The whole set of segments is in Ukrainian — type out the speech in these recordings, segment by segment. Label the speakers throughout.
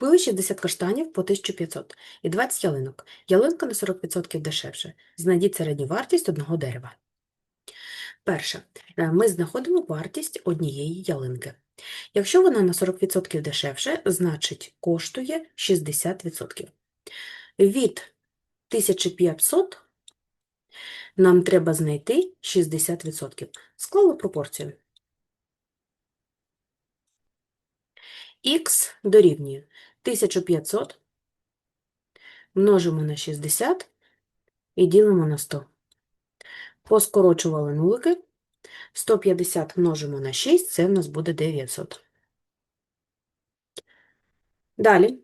Speaker 1: Купили 60 каштанів по 1500 і 20 ялинок. Ялинка на 40% дешевше. Знайдіть середню вартість одного дерева. Перше. Е, Ми знаходимо вартість однієї ялинки. Якщо вона на 40% дешевше, значить коштує 60%. Від 1500 нам треба знайти 60%. Склали пропорцію. Х дорівнює 1500 множимо на 60 і ділимо на 100. Поскорочували нулики. 150 множимо на 6, це в нас буде 900. Далі,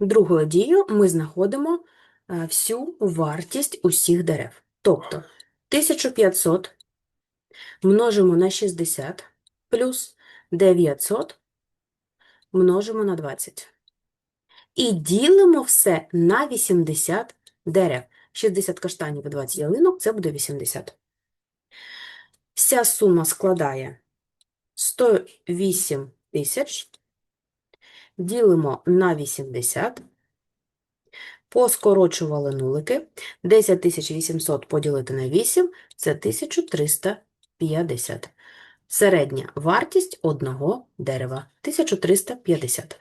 Speaker 1: другою дією ми знаходимо е, всю вартість усіх дерев. Тобто 1500 множимо на 60 плюс 900 множимо на 20. І ділимо все на 80 дерев. 60 каштанів і 20 ялинок – це буде 80. Вся сума складає 108 тисяч. Ділимо на 80. Поскорочували нулики. 10 800 поділити на 8 – це 1350. Середня вартість одного дерева – 1350.